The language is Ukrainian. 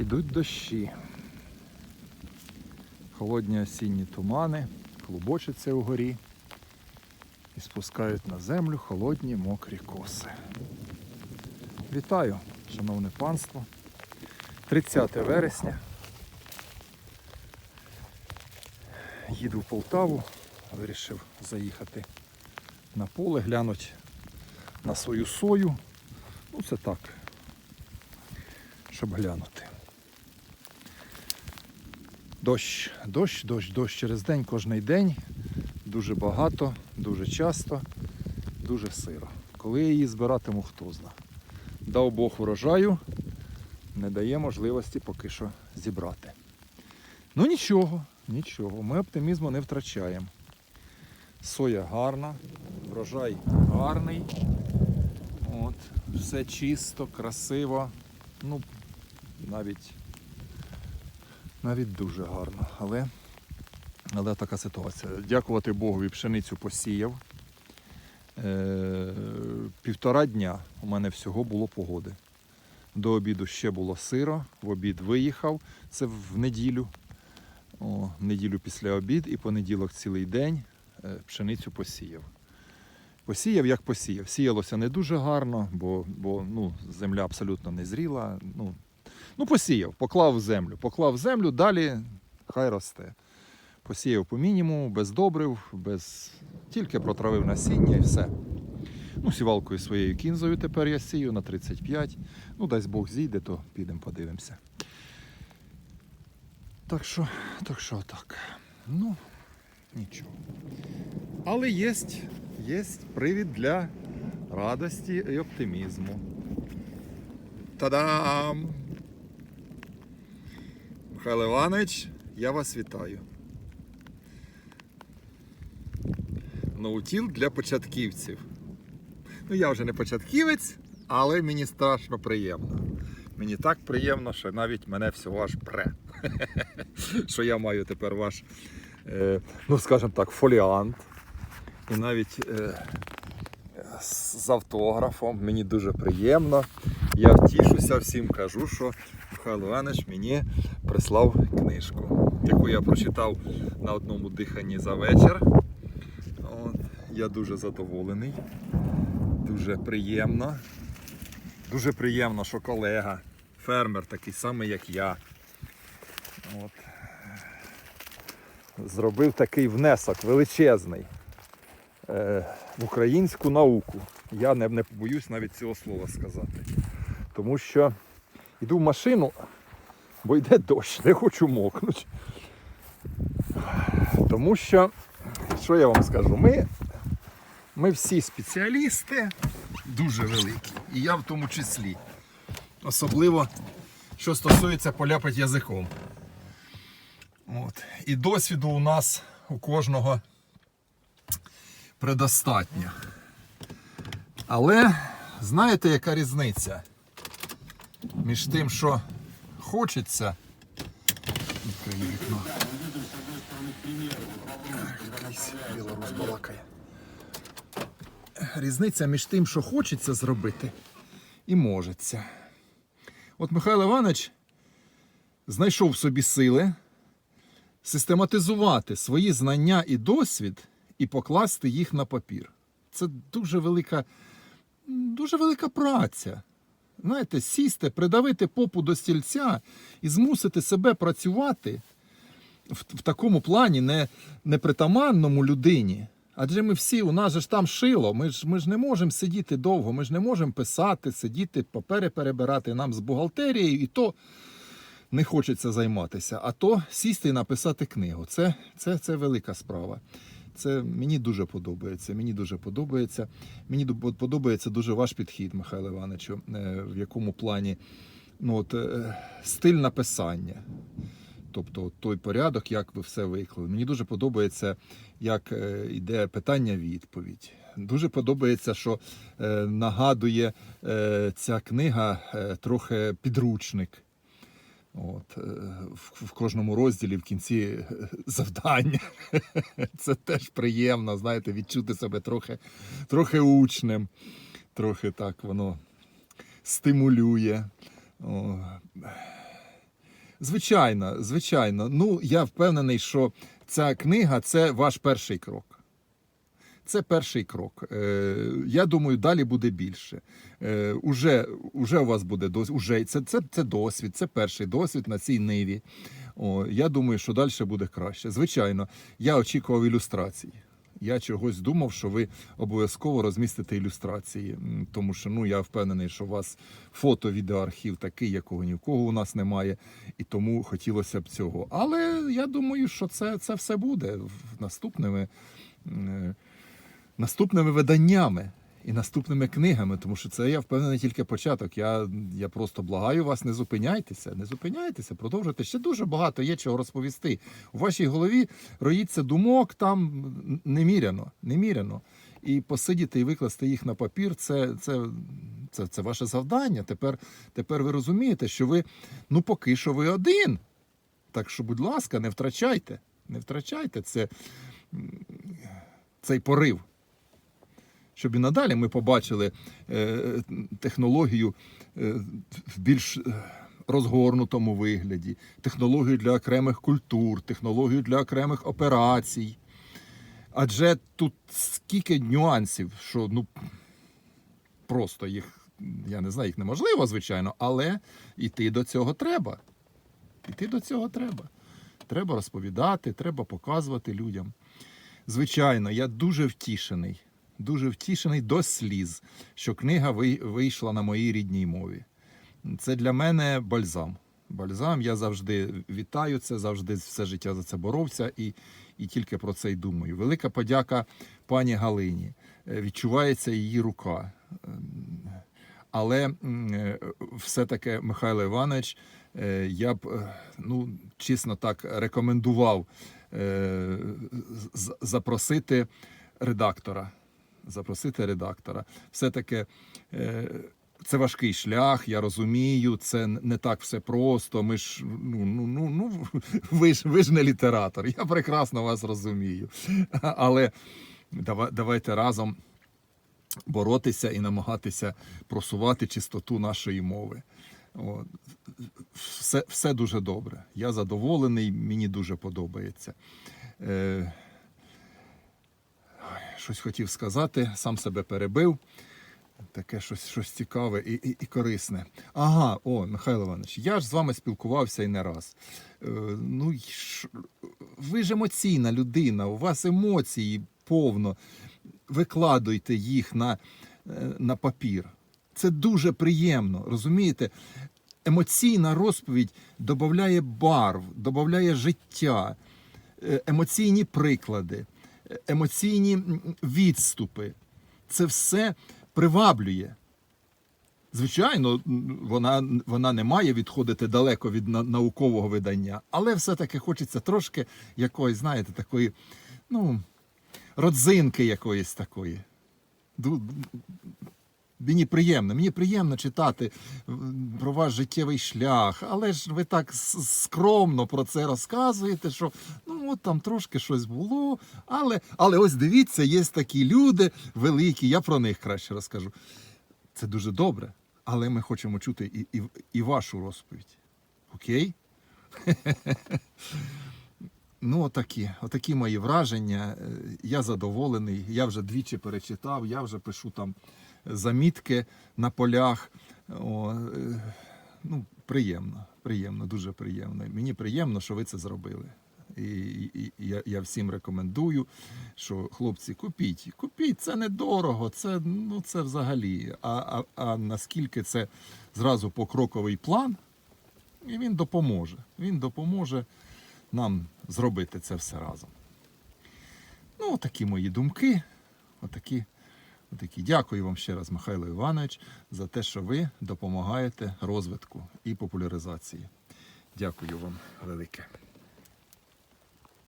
Йдуть дощі. Холодні осінні тумани, клубочаться угорі і спускають на землю холодні мокрі коси. Вітаю, шановне панство. 30 вересня. Їду в Полтаву, вирішив заїхати на поле, глянути на свою сою. Ну, це так, щоб глянути. Дощ, дощ, дощ, дощ через день, кожний день. Дуже багато, дуже часто, дуже сиро. Коли я її збиратиму, хто зна. Дав Бог урожаю, не дає можливості поки що зібрати. Ну нічого, нічого, ми оптимізму не втрачаємо. Соя гарна, врожай гарний. От, все чисто, красиво. Ну, навіть, навіть дуже гарно. Але, але така ситуація. Дякувати Богові, пшеницю посіяв. Е, півтора дня у мене всього було погоди. До обіду ще було сиро, в обід виїхав, це в неділю. О, неділю після обід і понеділок цілий день е, пшеницю посіяв. Посіяв, як посіяв. Сіялося не дуже гарно, бо, бо ну, земля абсолютно не зріла. Ну, ну, посіяв, поклав землю. Поклав землю, далі хай росте. Посіяв по мінімуму, без добрив, без... тільки протравив насіння і все. Ну, сівалкою своєю кінзою тепер я сію на 35. Ну, дасть Бог зійде, то підемо подивимося. Так що, так що так. Ну, нічого. Але є, є привід для радості і оптимізму. Та-дам! Михайло Іванович, я вас вітаю. Ноутіл для початківців. Ну, я вже не початківець, але мені страшно приємно. Мені так приємно, що навіть мене всього аж пре. що я маю тепер ваш, е, ну скажімо так, фоліант. І навіть е, з автографом мені дуже приємно. Я втішуся, всім кажу, що Михайло Іванович мені прислав книжку, яку я прочитав на одному диханні за вечір. От, я дуже задоволений, дуже приємно. Дуже приємно, що колега, фермер такий самий, як я. От. Зробив такий внесок величезний е, в українську науку. Я не, не боюсь навіть цього слова сказати. Тому що йду в машину, бо йде дощ, не хочу мокнути. Тому що, що я вам скажу, ми, ми всі спеціалісти дуже великі. І я в тому числі. Особливо, що стосується поляпать язиком. От. І досвіду у нас у кожного предостатньо. Але знаєте, яка різниця між тим, що хочеться. Відкрию вікно. Білорус балакає. Різниця між тим, що хочеться зробити, і можеться. От Михайло Іванович знайшов в собі сили систематизувати свої знання і досвід і покласти їх на папір. Це дуже велика, дуже велика праця. Знаєте, сісти, придавити попу до стільця і змусити себе працювати в, в такому плані не, непритаманному людині. Адже ми всі, у нас же ж там шило, ми ж, ми ж не можемо сидіти довго, ми ж не можемо писати, сидіти, папери перебирати нам з бухгалтерією, і то не хочеться займатися. А то сісти і написати книгу. Це, це, це велика справа. Це мені дуже подобається. Мені дуже подобається. Мені подобається дуже ваш підхід, Михайло Івановичу, е, в якому плані ну, от, е, стиль написання. Тобто той порядок, як ви все виклали. Мені дуже подобається, як е, йде питання-відповідь. Дуже подобається, що е, нагадує е, ця книга е, трохи підручник. От, е, в, кожному розділі в кінці е, завдання. Це теж приємно, знаєте, відчути себе трохи, трохи учнем, трохи так воно стимулює. О, Звичайно, звичайно. Ну, я впевнений, що ця книга це ваш перший крок. Це перший крок. Е, я думаю, далі буде більше. Е, уже, уже у вас буде досвід. Уже це, це, це досвід, це перший досвід на цій ниві. О, я думаю, що далі буде краще. Звичайно, я очікував ілюстрацій. Я чогось думав, що ви обов'язково розмістите ілюстрації, тому що ну я впевнений, що у вас фото-відеоархів такий, якого ні в кого у нас немає, і тому хотілося б цього. Але я думаю, що це, це все буде наступними, е, наступними виданнями. І наступними книгами, тому що це я впевнений тільки початок. Я, я просто благаю вас, не зупиняйтеся, не зупиняйтеся, продовжуйте. Ще дуже багато є чого розповісти. У вашій голові роїться думок там неміряно, неміряно. І посидіти і викласти їх на папір це, це, це, це ваше завдання. Тепер, тепер ви розумієте, що ви ну поки що ви один. Так що, будь ласка, не втрачайте, не втрачайте це, цей порив щоб і надалі ми побачили е, технологію е, в більш е, розгорнутому вигляді, технологію для окремих культур, технологію для окремих операцій. Адже тут скільки нюансів, що ну просто їх, я не знаю, їх неможливо, звичайно, але йти до цього треба. Йти до цього треба. Треба розповідати, треба показувати людям. Звичайно, я дуже втішений, дуже втішений до сліз, що книга вийшла на моїй рідній мові. Це для мене бальзам. Бальзам, я завжди вітаю це, завжди все життя за це боровся і, і тільки про це й думаю. Велика подяка пані Галині. Е, Відчувається її рука. Ем, Але е, все-таки Михайло Іванович, е, я б, е, ну, чесно так, рекомендував е, запросити редактора. Запросити редактора. Все-таки е, це важкий шлях, я розумію, це не так все просто. Ми ж ну, ну, ну, ну ви ж ви ж не літератор. Я прекрасно вас розумію. Але давайте разом боротися і намагатися просувати чистоту нашої мови. От. Все, все дуже добре. Я задоволений, мені дуже подобається. Е, щось хотів сказати, сам себе перебив. Таке щось, щось цікаве і, і, і корисне. Ага, о, Михайло Іванович, я ж з вами спілкувався і не раз. Е, ну, ш- ви ж емоційна людина, у вас емоції повно. Викладуйте їх на, е, на папір. Це дуже приємно, розумієте? Емоційна розповідь додає барв, додає життя, е, емоційні приклади, емоційні відступи. Це все приваблює. Звичайно, вона, вона не має відходити далеко від на- наукового видання, але все-таки хочеться трошки якоїсь, знаєте, такої, ну, родзинки якоїсь такої. Мені приємно, мені приємно читати про ваш життєвий шлях, але ж ви так скромно про це розказуєте, що ну там трошки щось було. Але, але ось дивіться, є такі люди великі, я про них краще розкажу. Це дуже добре, але ми хочемо чути і, і, і вашу розповідь. Окей? Ну, отакі, отакі мої враження. Е, Я задоволений. Я вже двічі перечитав, я вже пишу там замітки на полях. О, е, ну, приємно, приємно, дуже приємно. Мені приємно, що ви це зробили. І, і, і я, я всім рекомендую, що хлопці, купіть, купіть, це недорого, це, ну, це взагалі. А, а, а наскільки це зразу покроковий план, і він допоможе. Він допоможе нам зробити це все разом. Ну, такі мої думки. Отакі, отакі. Дякую вам ще раз, Михайло Іванович, за те, що ви допомагаєте розвитку і популяризації. Дякую вам велике.